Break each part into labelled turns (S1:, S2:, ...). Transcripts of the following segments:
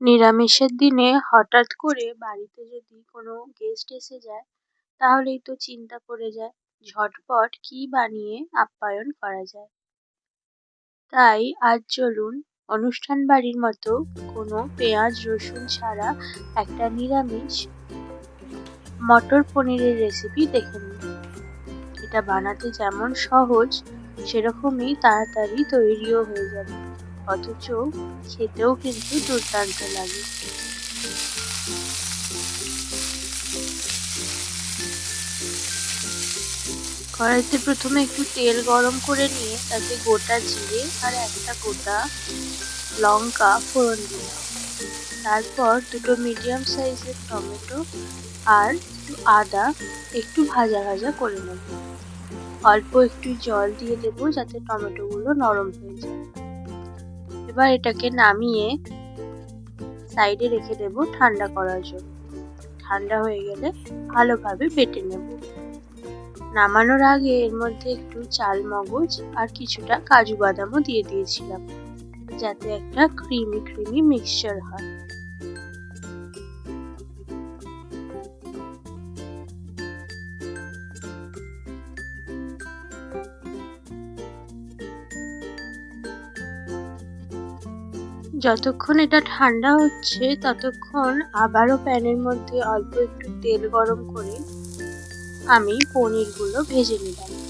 S1: নিরামিষের দিনে হঠাৎ করে বাড়িতে যদি কোনো গেস্ট এসে যায়, তাহলেই তো চিন্তা পড়ে যায়, ঝটপট কি বানিয়ে আপ্যায়ন করা যায়। তাই আজ চলুন অনুষ্ঠান বাড়ির মতো কোনো পেঁয়াজ, রসুন ছাড়া একটা নিরামিষ মটর পনিরের রেসিপি দেখে নিন এটা বানাতে যেমন সহজ, সেরকমই তাড়াতাড়ি তৈরিও হয়ে যাবে। অথচ খেতেও কিন্তু দুর্দান্ত লাগে। কড়াইতে প্রথমে একটু তেল গরম করে নিয়ে তাতে গোটা জিরে আর একটা গোটা লঙ্কা ফোড়ন দিলাম তারপর দুটো মিডিয়াম সাইজের টমেটো আর আদা একটু ভাজা ভাজা করে নেব। অল্প একটু জল দিয়ে দেবো যাতে টমেটোগুলো নরম হয়ে যায়। এবার এটাকে নামিয়ে সাইডে রেখে দেব ঠান্ডা করার জন্য। ঠান্ডা হয়ে গেলে ভালোভাবে বেটে নেব। নামানোর আগে এর মধ্যে একটু চাল মগজ আর কিছুটা কাজু বাদামও দিয়ে দিয়েছিলাম, যাতে একটা ক্রিমি ক্রিমি মিক্সচার হয়। যতক্ষণ এটা ঠান্ডা হচ্ছে, ততক্ষণ আবারও প্যানের মধ্যে অল্প একটু তেল গরম করে আমি পনিরগুলো ভেজে নিলাম।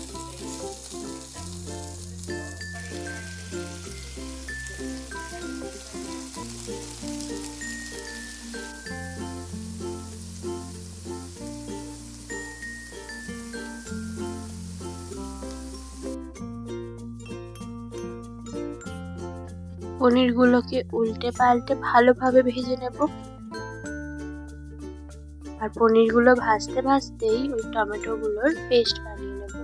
S1: পনিরগুলোকে উল্টে পাল্টে ভালোভাবে ভেজে নেব। আর পনিরগুলো ভাজতে ভাজতেই ওই টমেটোগুলোর পেস্ট বানিয়ে নেব।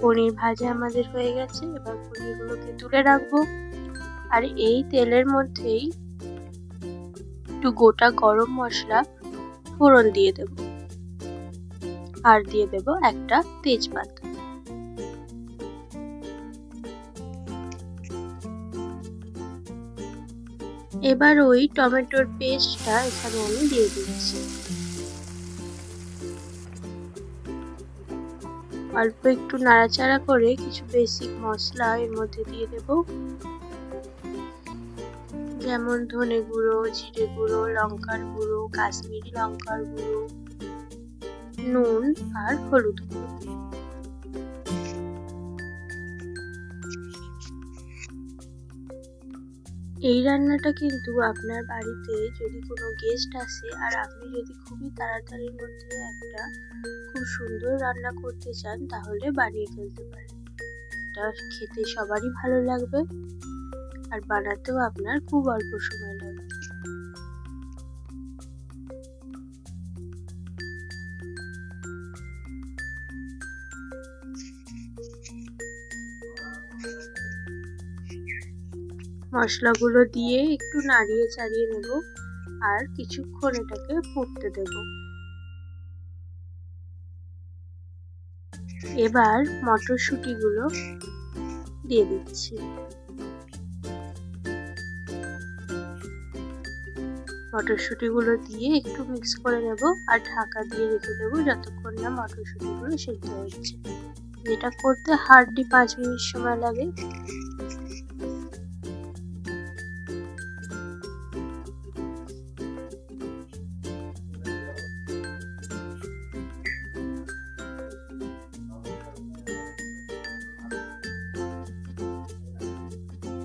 S1: পনির ভাজা আমাদের হয়ে গেছে, এবার পনিরগুলোকে তুলে রাখব। আর এই তেলের মধ্যেই একটু গোটা গরম মশলা ফোড়ন দিয়ে দেব। আর দিয়ে দেব একটা তেজপাতা। এবার ওই টমেটোর পেস্টটা এখানে আমি দিয়ে দিচ্ছি। অল্প একটু নাড়াচাড়া করে কিছু বেসিক মশলা এর মধ্যে দিয়ে দেব। যেমন ধনে গুঁড়ো, জিরে গুঁড়ো, লঙ্কার গুঁড়ো, কাশ্মীরি লঙ্কার গুঁড়ো, নুন আর হলুদ গুঁড়ো। এই রান্নাটা কিন্তু আপনার বাড়িতে যদি কোনো গেস্ট আসে আর আপনি যদি খুবই তাড়াতাড়ির মধ্যে একটা খুব সুন্দর রান্না করতে চান, তাহলে বানিয়ে ফেলতে পারেন। এটা খেতে সবারই ভালো লাগবে আর বানাতেও আপনার খুব অল্প সময় লাগবে। মশলাগুলো দিয়ে একটু নাড়িয়ে চাড়িয়ে নেব আর কিছুক্ষণ এটাকে ফুটতে দেব। এবার মটরশুঁটিগুলো দিয়ে দিচ্ছি। মটরশুঁটিগুলো দিয়ে একটু মিক্স করে নেব আর ঢাকা দিয়ে রেখে দেবো যতক্ষণ না মটরশুঁটিগুলো সেদ্ধ হচ্ছে। যেটা করতে হার্ডলি পাঁচ মিনিট সময় লাগে।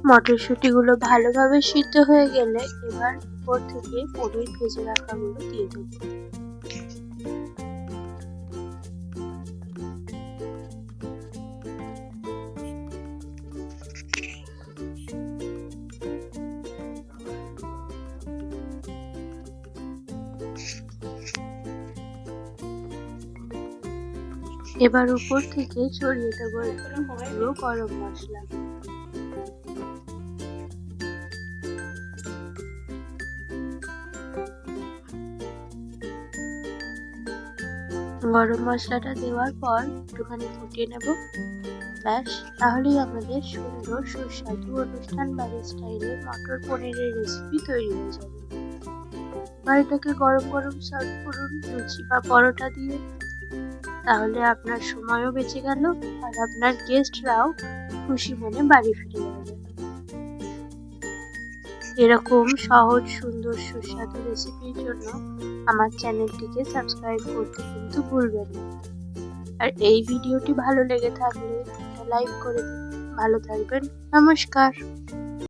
S1: মটরশুঁটিগুলো ভালোভাবে সিদ্ধ হয়ে গেলে এবার উপর থেকে পনির ভেজে রাখাগুলো দিয়ে দেব। এবার উপর থেকে ছড়িয়ে দেবো গরম মশলা। গরম মশলাটা দেওয়ার পর একটুখানি ফুটিয়ে নেব। ব্যাস, তাহলেই আমাদের সুন্দর সুস্বাদু অনুষ্ঠান বাড়ির স্টাইলে মটর পনিরের রেসিপি তৈরি হয়ে যাবে। বাড়িটাকে গরম গরম সার্ভ করুন, লুচি বা পরোটা দিয়ে। তাহলে আপনার সময়ও বেঁচে গেল আর আপনার গেস্টরাও খুশি মনে বাড়ি ফিরে যাবে এরকম সহজ, সুন্দর, সুস্বাদু রেসিপির জন্য আমার চ্যানেলটিকে সাবস্ক্রাইব করতে কিন্তু ভুলবেন না। আর এই ভিডিওটি ভালো লেগে থাকলে লাইক করে দিন। ভালো থাকবেন। নমস্কার।